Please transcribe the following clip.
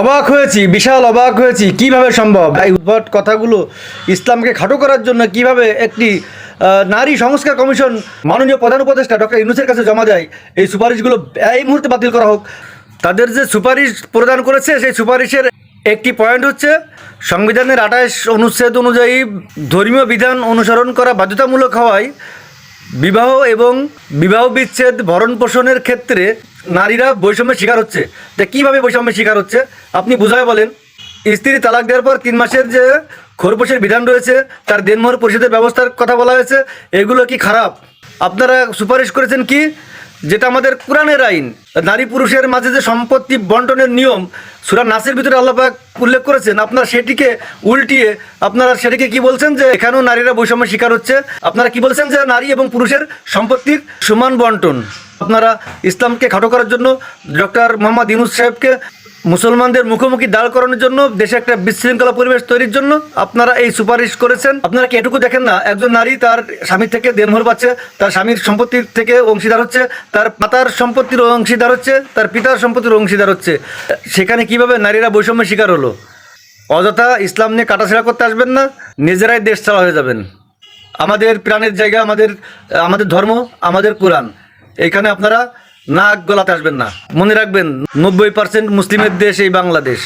অবাক হয়েছি, বিশাল অবাক হয়েছি, কীভাবে সম্ভব? এই উদ্ভট কথাগুলো ইসলামকে খাটো করার জন্য কীভাবে একটি নারী সংস্কার কমিশন মাননীয় প্রধান উপদেষ্টা ডক্টর ইউনুসের কাছে জমা দেয়, এই সুপারিশগুলো এই মুহূর্তে বাতিল করা হোক। তাদের যে সুপারিশ প্রদান করেছে, সেই সুপারিশের একটি পয়েন্ট হচ্ছে, সংবিধানের আঠাশ অনুচ্ছেদ অনুযায়ী ধর্মীয় বিধান অনুসরণ করা বাধ্যতামূলক হওয়ায় বিবাহ এবং বিবাহ বিচ্ছেদ ভরণ পোষণের ক্ষেত্রে নারীরা বৈষম্যের শিকার হচ্ছে। তা কীভাবে বৈষম্যের শিকার হচ্ছে? আপনি বুঝায় বলেন। স্ত্রী তালাক দেওয়ার পর তিন মাসের যে খোরপোশের বিধান রয়েছে, তার দেনমোহর পরিশোধের ব্যবস্থার কথা বলা হয়েছে, এগুলো কি খারাপ? আপনারা সুপারিশ করেছেন কি? যেটা আমাদের কোরআনের আইন। নারী পুরুষের মাঝে যে সম্পত্তি বন্টনের নিয়ম, সুরা নাসের ভিতরে আল্লাপাক উল্লেখ করেছেন, আপনারা সেটিকে উল্টিয়ে, আপনারা সেটিকে কি বলছেন যে এখানেও নারীরা বৈষম্যের শিকার হচ্ছে? আপনারা কি বলছেন যে নারী এবং পুরুষের সম্পত্তির সমান বন্টন? আপনারা ইসলামকে খাটো করার জন্য ডক্টর মোহাম্মদ ইউনুস সাহেবকে মুসলমানদের মুখোমুখি দাঁড় করানোর জন্য দেশে একটা বিশৃঙ্খলা পরিবেশ তৈরির জন্য আপনারা এই সুপারিশ করেছেন। আপনারা কি এটুকু দেখেন না? একজন নারী তার স্বামীর থেকে দেনমোহর পাচ্ছে, তার স্বামীর সম্পত্তির থেকে অংশীদার হচ্ছে, তার মাতার সম্পত্তির অংশীদার হচ্ছে, তার পিতার সম্পত্তির অংশীদার হচ্ছে। সেখানে কীভাবে নারীরা বৈষম্যের শিকার হলো? অযথা ইসলাম নিয়ে কাটাছেড়া করতে আসবেন না, নিজেরাই দেশ ছাড়া হয়ে যাবেন। আমাদের প্রাণের জায়গা, আমাদের আমাদের ধর্ম, আমাদের কোরআন। এইখানে আপনারা নাক গলাতে আসবেন না। মনে রাখবেন নব্বই পার্সেন্ট মুসলিমের দেশ এই বাংলাদেশ।